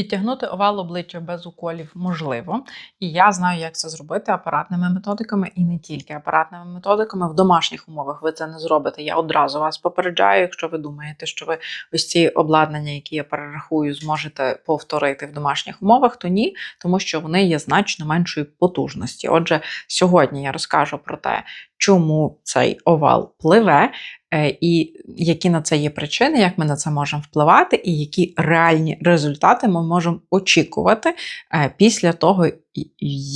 Підтягнути овал обличчя без уколів можливо, і я знаю, як це зробити апаратними методиками і не тільки апаратними методиками. В домашніх умовах ви це не зробите. Я одразу вас попереджаю, якщо ви думаєте, що ви ось ці обладнання, які я перерахую, зможете повторити в домашніх умовах, то ні, тому що вони є значно меншої потужності. Отже, сьогодні я розкажу про те, чому цей овал пливе, і які на це є причини, як ми на це можемо впливати, і які реальні результати ми можемо очікувати е, після того,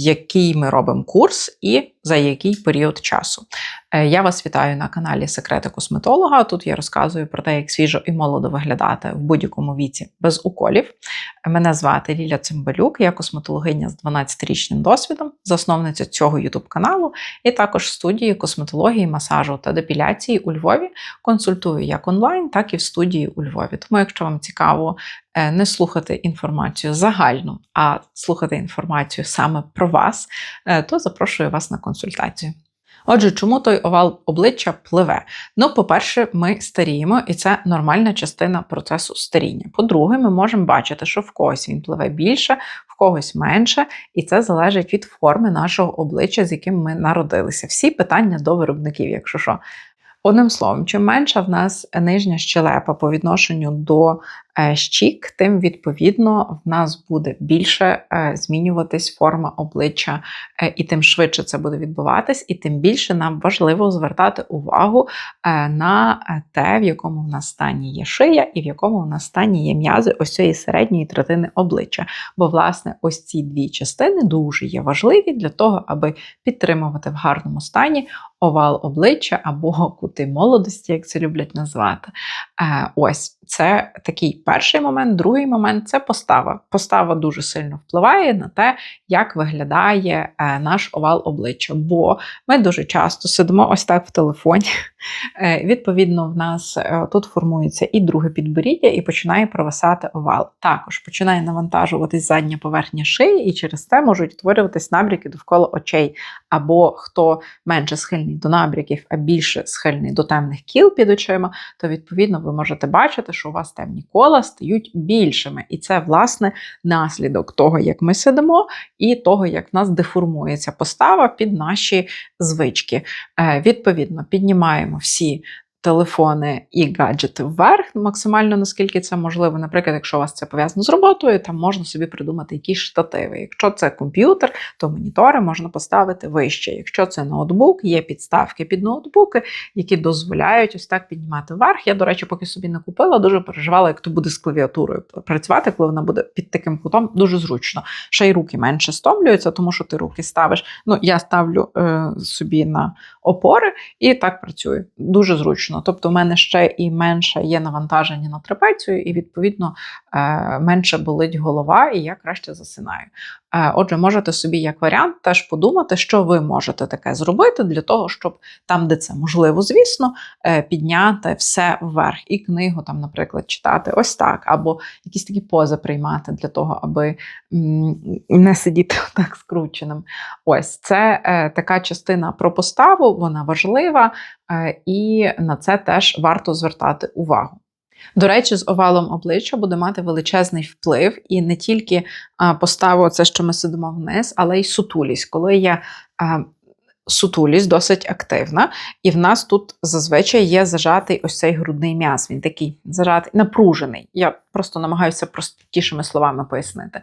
який ми робимо курс і за який період часу. Е, я вас вітаю на каналі Секрети косметолога. Тут я розказую про те, як свіжо і молодо виглядати в будь-якому віці без уколів. Мене звати Ліля Цимбалюк, я косметологиня з 12-річним досвідом, засновниця цього YouTube каналу, і також студії косметології, масажу та депіляції у Львові. Консультую як онлайн, так і в студії у Львові. Тому, якщо вам цікаво не слухати інформацію загальну, а слухати інформацію саме про вас, е, то запрошую вас на консультацію. Отже, чому той овал обличчя пливе? Ну, по-перше, ми старіємо, і це нормальна частина процесу старіння. По-друге, ми можемо бачити, що в когось він пливе більше, в когось менше, і це залежить від форми нашого обличчя, з яким ми народилися. Всі питання до виробників, якщо що. Одним словом, чим менша в нас нижня щелепа по відношенню до Е, щік, тим відповідно в нас буде більше е, змінюватись форма обличчя, е, і тим швидше це буде відбуватись, і тим більше нам важливо звертати увагу на те, в якому в нас стані є шия, і в якому в нас стані є м'язи ось цієї середньої третини обличчя. Бо, власне, ось ці дві частини дуже є важливі для того, аби підтримувати в гарному стані овал обличчя або кути молодості, як це люблять назвати. Ось це такий перший момент. Другий момент це постава. Постава дуже сильно впливає на те, як виглядає е, наш овал обличчя. Бо ми дуже часто сидимо ось так в телефоні. Е, відповідно, в нас е, тут формується і друге підборіддя, і починає провисати овал. Також починає навантажуватись задня поверхня шиї, і через це можуть утворюватись набряки довкола очей. Або хто менше схильний до набряків, а більше схильний до темних кіл під очима, то відповідно ви можете бачити, що у вас темні кола стають більшими. І це, власне, наслідок того, як ми сидимо, і того, як в нас деформується постава під наші звички. Е, відповідно, піднімаємо всі телефони і гаджети вверх, максимально наскільки це можливо. Наприклад, якщо у вас це пов'язано з роботою, там можна собі придумати якісь штативи. Якщо це комп'ютер, то монітори можна поставити вище. Якщо це ноутбук, є підставки під ноутбуки, які дозволяють ось так піднімати вверх. Я, до речі, поки собі не купила, дуже переживала, як то буде з клавіатурою працювати, коли вона буде під таким кутом, дуже зручно. Ще й руки менше стомлюються, тому що ти руки ставиш. Ну, я ставлю е, собі на опори і так працюю. Дуже зручно зручно. Тобто, в мене ще і менше є навантаження на трапецію, і, відповідно, е, менше болить голова, і я краще засинаю. Е, отже, можете собі як варіант теж подумати, що ви можете таке зробити для того, щоб там, де це можливо, звісно, е, підняти все вверх. І книгу, там, наприклад, читати ось так, або якісь такі пози приймати для того, аби не сидіти так скрученим. Ось це така частина про поставу, вона важлива, і на це теж варто звертати увагу. До речі, з овалом обличчя буде мати величезний вплив і не тільки поставу це, що ми сидимо вниз, але й сутулість. Коли є сутулість досить активна, і в нас тут зазвичай є зажатий ось цей грудний м'яз. Він такий зажатий, напружений. Я просто намагаюся простішими словами пояснити.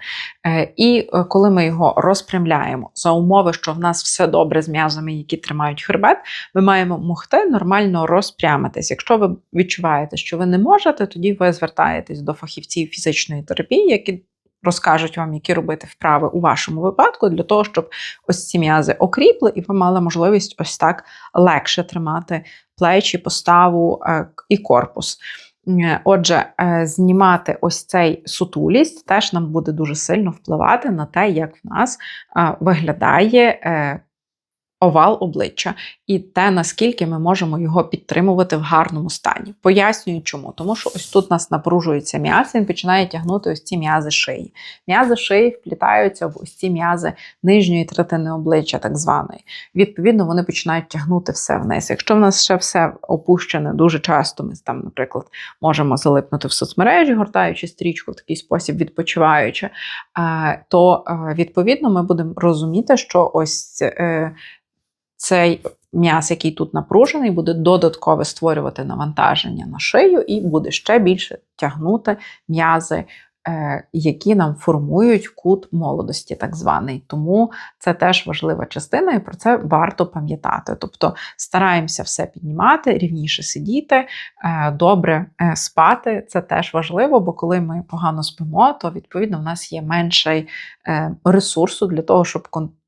Е, і е, коли ми його розпрямляємо за умови, що в нас все добре з м'язами, які тримають хребет, ми маємо могти нормально розпрямитись. Якщо ви відчуваєте, що ви не можете, тоді ви звертаєтесь до фахівців фізичної терапії, які розкажуть вам, які робити вправи у вашому випадку, для того, щоб ось ці м'язи окріпли, і ви мали можливість ось так легше тримати плечі, поставу е, і корпус. Е, отже, е, знімати ось цей сутулість теж нам буде дуже сильно впливати на те, як в нас виглядає овал обличчя і те, наскільки ми можемо його підтримувати в гарному стані. Пояснюю, чому. Тому що ось тут у нас напружується м'яз, він починає тягнути ось ці м'язи шиї. М'язи шиї вплітаються в ось ці м'язи нижньої третини обличчя, так званої. Відповідно, вони починають тягнути все вниз. Якщо в нас ще все опущене дуже часто, ми там, наприклад, можемо залипнути в соцмережі, гортаючи стрічку в такий спосіб, відпочиваючи, е, то е, відповідно ми будемо розуміти, що ось е, цей м'яз, який тут напружений, буде додатково створювати навантаження на шию і буде ще більше тягнути м'язи. е, Які нам формують кут молодості, так званий. Тому це теж важлива частина, і про це варто пам'ятати. Тобто стараємося все піднімати, рівніше сидіти, е, добре е, спати. Це теж важливо, бо коли ми погано спимо, то відповідно в нас є менший ресурсу для того, щоб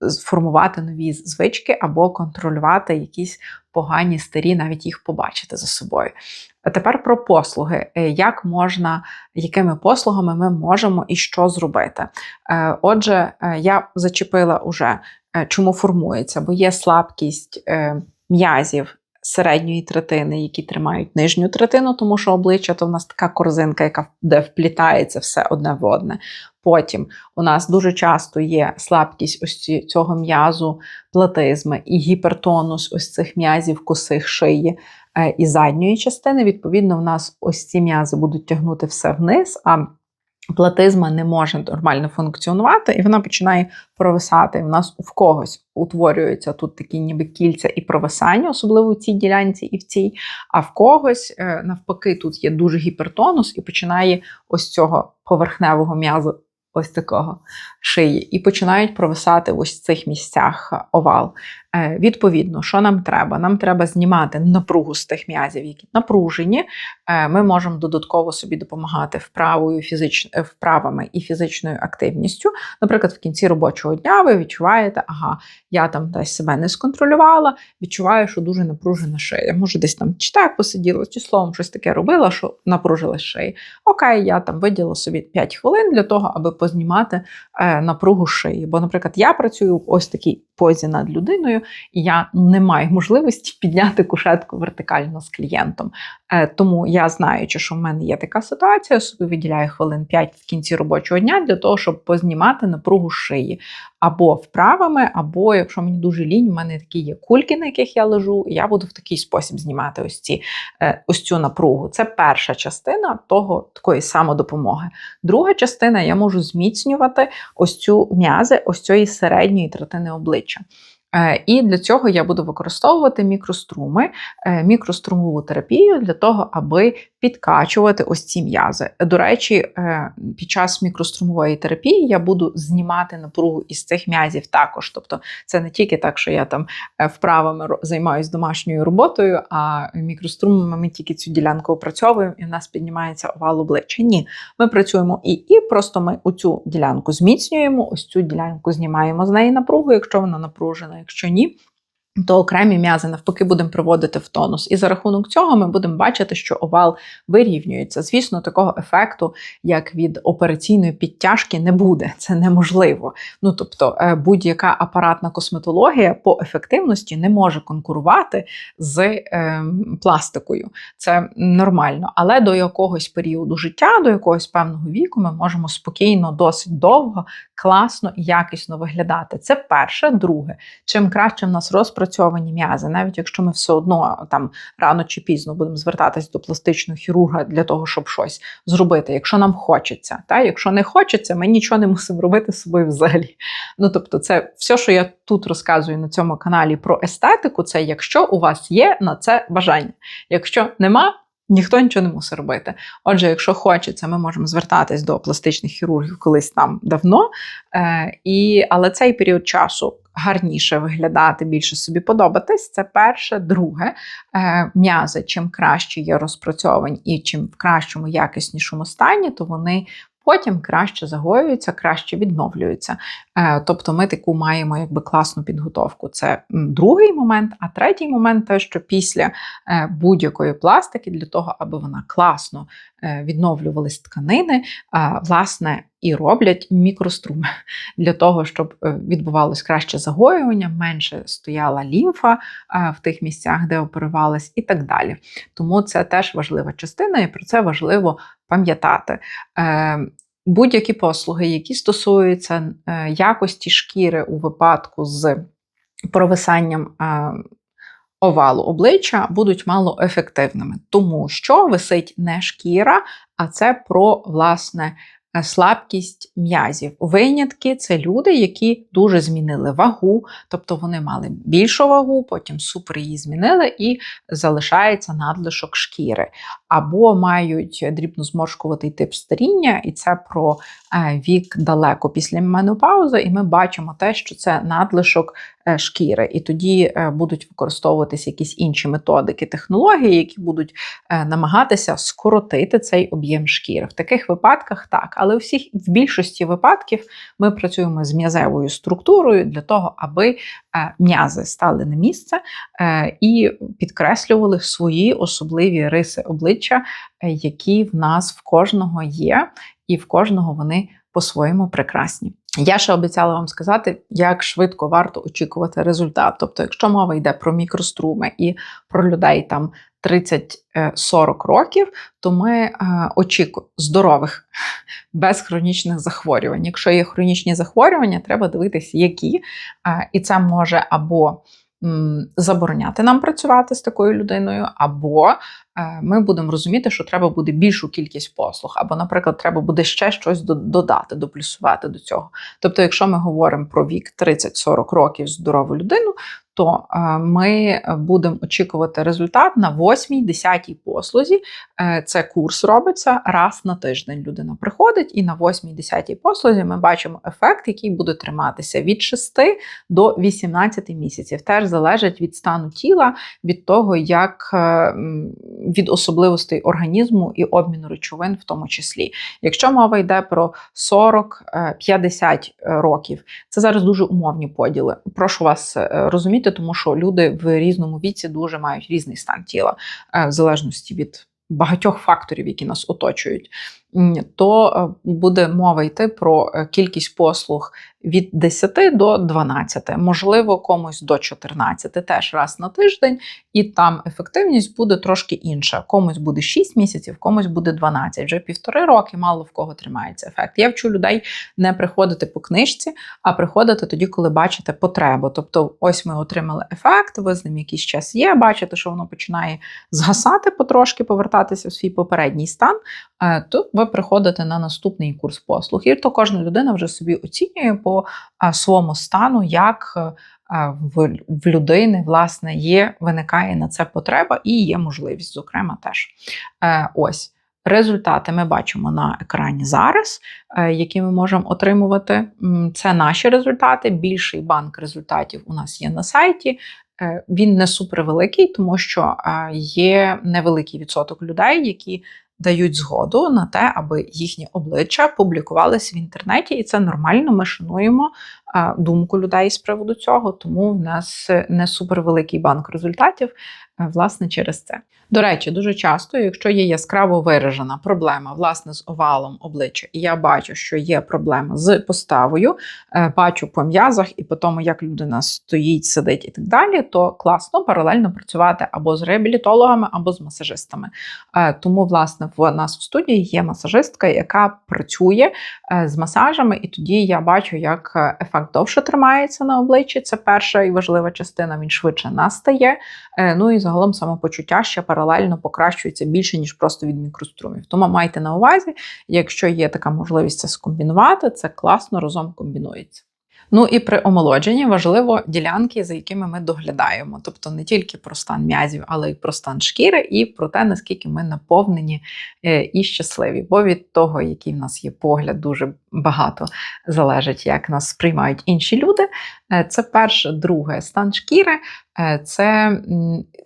формувати нові звички або контролювати якісь погані старі, навіть їх побачити за собою. А тепер про послуги. Е, Як можна, якими послугами ми можемо і що зробити? Е, Отже, е, я зачепила уже, чому формується, бо є слабкість м'язів середньої третини, які тримають нижню третину, тому що обличчя то в нас така корзинка, яка де вплітається все одне в одне. Потім у нас дуже часто є слабкість ось цього м'язу, платизми і гіпертонус ось цих м'язів косих шиї е, і задньої частини. Відповідно, в нас ось ці м'язи будуть тягнути все вниз, а платизма не може нормально функціонувати, і вона починає провисати. В нас в когось утворюються тут такі ніби кільця і провисання, особливо в цій ділянці і в цій, а в когось е, навпаки тут є дуже гіпертонус і починає ось цього поверхневого м'язу. Ось такого шиї, і починають провисати в ось цих місцях овал. Е, Відповідно, що нам треба? Нам треба знімати напругу з тих м'язів, які напружені. Е, Ми можемо додатково собі допомагати вправою, фізич... е, вправами і фізичною активністю. Наприклад, в кінці робочого дня ви відчуваєте, ага, я там десь себе не сконтролювала, відчуваю, що дуже напружена шия. Може, десь там чи так посиділа, чи словом щось таке робила, що напружилась шиї. Окей, я там виділа собі 5 хвилин для того, аби познімати напругу шиї. Бо, наприклад, я працюю в ось такій позі над людиною, і я не маю можливості підняти кушетку вертикально з клієнтом. Е, Тому я знаючи, що в мене є така ситуація, собі виділяю хвилин 5 в кінці робочого дня для того, щоб познімати напругу шиї. Або вправами, або якщо мені дуже лінь, в мене такі є кульки, на яких я лежу, і я буду в такий спосіб знімати ось ці е, ось цю напругу. Це перша частина того такої самодопомоги. Друга частина я можу зміцнювати ось цю м'язи, ось цієї середньої третини обличчя. Е, І для цього я буду використовувати мікроструми, е, мікрострумову терапію для того, аби підкачувати ось ці м'язи. До речі, е, під час мікрострумової терапії я буду знімати напругу із цих м'язів також. Тобто, це не тільки так, що я там вправами займаюся домашньою роботою, а мікрострумами ми тільки цю ділянку опрацьовуємо і в нас піднімається овал обличчя. Ні, ми працюємо і, і просто ми оцю ділянку зміцнюємо, ось цю ділянку знімаємо з неї напругу, якщо вона напружена, якщо ні. То окремі м'язи навпаки будемо приводити в тонус. І за рахунок цього ми будемо бачити, що овал вирівнюється. Звісно, такого ефекту, як від операційної підтяжки, не буде. Це неможливо. Ну тобто, е, будь-яка апаратна косметологія по ефективності не може конкурувати з е, пластикою. Це нормально. Але до якогось періоду життя, до якогось певного віку, ми можемо спокійно, досить довго, класно і якісно виглядати. Це перше, друге. Чим краще в нас розпрацьовані м'язи, навіть якщо ми все одно там рано чи пізно будемо звертатись до пластичного хірурга для того, щоб щось зробити, якщо нам хочеться. Та? Якщо не хочеться, ми нічого не мусимо робити з собою взагалі. Ну тобто, це все, що я тут розказую на цьому каналі про естетику, це якщо у вас є на це бажання. Якщо нема, ніхто нічого не мусить робити. Отже, якщо хочеться, ми можемо звертатись до пластичних хірургів колись там давно. Е, і, але цей період часу гарніше виглядати, більше собі подобатись. Це перше, друге. Е, м'язи, чим краще є розпрацьовані і чим в кращому, якіснішому стані, то вони потім краще загоюються, краще відновлюються. Е, тобто ми таку маємо якби класну підготовку. Це другий момент. А третій момент те, що після е, будь-якої пластики, для того, аби вона класно е, відновлювались тканини, власне, і роблять мікроструми для того, щоб відбувалось краще загоювання, менше стояла лімфа в тих місцях, де оперувалась, і так далі. Тому це теж важлива частина, і про це важливо пам'ятати. Будь-які послуги, які стосуються е, якості шкіри у випадку з провисанням е, овалу обличчя, будуть малоефективними, тому що висить не шкіра, а це про власне Е, слабкість м'язів. Винятки це люди, які дуже змінили вагу, тобто вони мали більшу вагу, потім супер її змінили і залишається надлишок шкіри. Або мають дрібнозморшкуватий тип старіння, і це про е, вік далеко після менопаузи, і ми бачимо те, що це надлишок Е, шкіри, і тоді е, будуть використовуватися якісь інші методики, технології, які будуть е, намагатися скоротити цей об'єм шкіри. В таких випадках так, але всіх в більшості випадків ми працюємо з м'язевою структурою для того, аби м'язи стали на місце і підкреслювали свої особливі риси обличчя, які в нас в кожного є, і в кожного вони по-своєму прекрасні. Я ще обіцяла вам сказати, як швидко варто очікувати результат. Тобто, якщо мова йде про мікроструми і про людей там 30-40 років, то ми е, очікуємо здорових, без хронічних захворювань. Якщо є хронічні захворювання, треба дивитися, які. Е, і це може або забороняти нам працювати з такою людиною, або е, ми будемо розуміти, що треба буде більшу кількість послуг, або, наприклад, треба буде ще щось додати, доплюсувати до цього. Тобто, якщо ми говоримо про вік 30-40 років здорову людину, то е, ми будемо очікувати результат на 8-10 послузі. Е, це курс робиться раз на тиждень. Людина приходить, і на 8-10 послузі ми бачимо ефект, який буде триматися від 6 до 18 місяців. Теж залежить від стану тіла, від того, як е, від особливостей організму і обміну речовин, в тому числі. Якщо мова йде про 40-50 років, це зараз дуже умовні поділи. Прошу вас розуміти розуміти, тому що люди в різному віці дуже мають різний стан тіла, е, в залежності від багатьох факторів, які нас оточують то е, буде мова йти про е, кількість послуг від 10 до 12, можливо, комусь до 14, теж раз на тиждень, і там ефективність буде трошки інша. Комусь буде 6 місяців, комусь буде 12. Вже півтори роки, мало в кого тримається ефект. Я вчу людей не приходити по книжці, а приходити тоді, коли бачите потребу. Тобто, ось ми отримали ефект, ви з ним якийсь час є, бачите, що воно починає згасати потрошки, повертатися в свій попередній стан. Е, то ви приходите на наступний курс послуг. І то кожна людина вже собі оцінює по своєму стану, як е, в, людини власне є, виникає на це потреба і є можливість, зокрема, теж. Е, ось. Результати ми бачимо на екрані зараз, які ми можемо отримувати. Це наші результати. Більший банк результатів у нас є на сайті. Він не супервеликий, тому що є невеликий відсоток людей, які дають згоду на те, аби їхні обличчя публікувалися в інтернеті, і це нормально. Ми шануємо думку людей з приводу цього, тому в нас не супервеликий банк результатів, е, власне, через це. До речі, дуже часто, якщо є яскраво виражена проблема власне з овалом обличчя, і я бачу, що є проблема з поставою, е, бачу по м'язах і по тому, як людина стоїть, сидить і так далі, то класно паралельно працювати або з реабілітологами, або з масажистами. Е, тому, власне, в нас в студії є масажистка, яка працює з масажами, і тоді я бачу, як ефект так довше тримається на обличчі. Це перша і важлива частина, він швидше настає. Е, ну і загалом самопочуття ще паралельно покращується більше, ніж просто від мікрострумів. Тому майте на увазі, якщо є така можливість це скомбінувати, це класно разом комбінується. Ну і при омолодженні важливо ділянки, за якими ми доглядаємо, тобто не тільки про стан м'язів, але й про стан шкіри, і про те, наскільки ми наповнені е, і щасливі. Бо від того, який в нас є погляд, дуже багато залежить, як нас сприймають інші люди. Е, це перше, друге. Стан шкіри. Е, це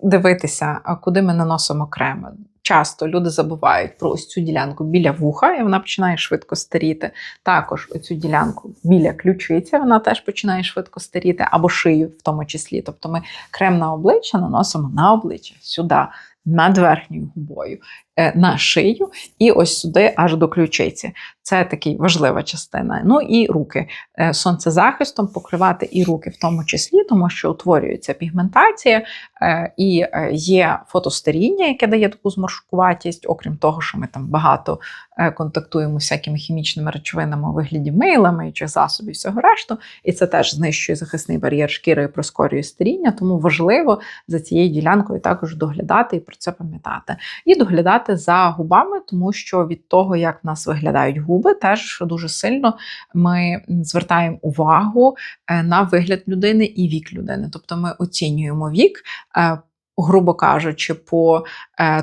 дивитися, куди ми наносимо креми часто люди забувають про ось цю ділянку біля вуха, і вона починає швидко старіти. Також оцю ділянку біля ключиці, вона теж починає швидко старіти, або шию в тому числі. Тобто ми крем на обличчя наносимо на обличчя сюди, над верхньою губою, на шию і ось сюди аж до ключиці. Це такий важлива частина. Ну і руки. Е, Сонцезахистом покривати і руки в тому числі, тому що утворюється пігментація е, і е, є фотостаріння, яке дає таку зморшкуватість, окрім того, що ми там багато е, контактуємо з всякими хімічними речовинами у вигляді милами чи засобів всього решту. І це теж знищує захисний бар'єр шкіри і прискорює старіння. Тому важливо за цією ділянкою також доглядати і про це пам'ятати. І доглядати за губами, тому що від того, як в нас виглядають губи, теж дуже сильно ми звертаємо увагу е, на вигляд людини і вік людини. Тобто ми оцінюємо вік. е, Грубо кажучи, по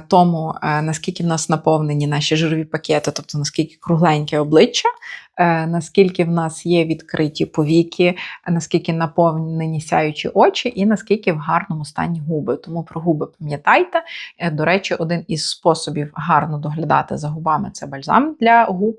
тому, е, наскільки в нас наповнені наші жирові пакети, тобто наскільки кругленьке обличчя, е, наскільки в нас є відкриті повіки, е, наскільки наповнені сяючі очі, і наскільки в гарному стані губи. Тому про губи пам'ятайте. Е, До речі, один із способів гарно доглядати за губами це бальзам для губ,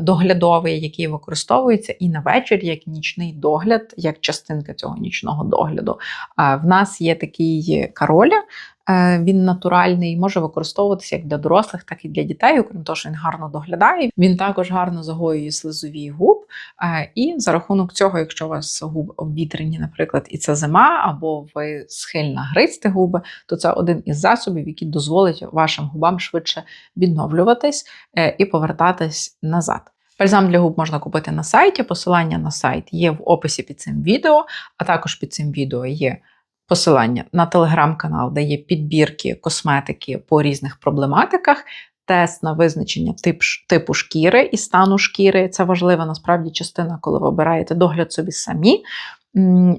доглядовий, який використовується і на вечір, як нічний догляд, як частинка цього нічного догляду. В нас є такий кароля. Е, Він натуральний, може використовуватися як для дорослих, так і для дітей, окрім того, що він гарно доглядає. Він також гарно загоює слизові губ. Е, І за рахунок цього, якщо у вас губи обвітрені, наприклад, і це зима, або ви схильна гризти губи, то це один із засобів, який дозволить вашим губам швидше відновлюватись е, і повертатись назад. Бальзам для губ можна купити на сайті. Посилання на сайт є в описі під цим відео, а також під цим відео є посилання на телеграм-канал, де є підбірки косметики по різних проблематиках. Тест на визначення тип, типу шкіри і стану шкіри. Це важлива насправді частина, коли ви обираєте догляд собі самі.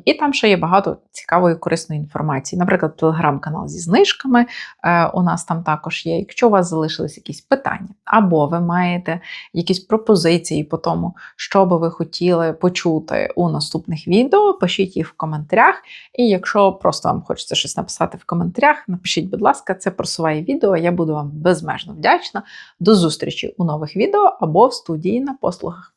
І там ще є багато цікавої корисної інформації. Наприклад, телеграм-канал зі знижками е, у нас там також є. Якщо у вас залишились якісь питання, або ви маєте якісь пропозиції по тому, що би ви хотіли почути у наступних відео, пишіть їх в коментарях. І якщо просто вам хочеться щось написати в коментарях, напишіть, будь ласка, це просуває відео. Я буду вам безмежно вдячна. До зустрічі у нових відео або в студії на послугах.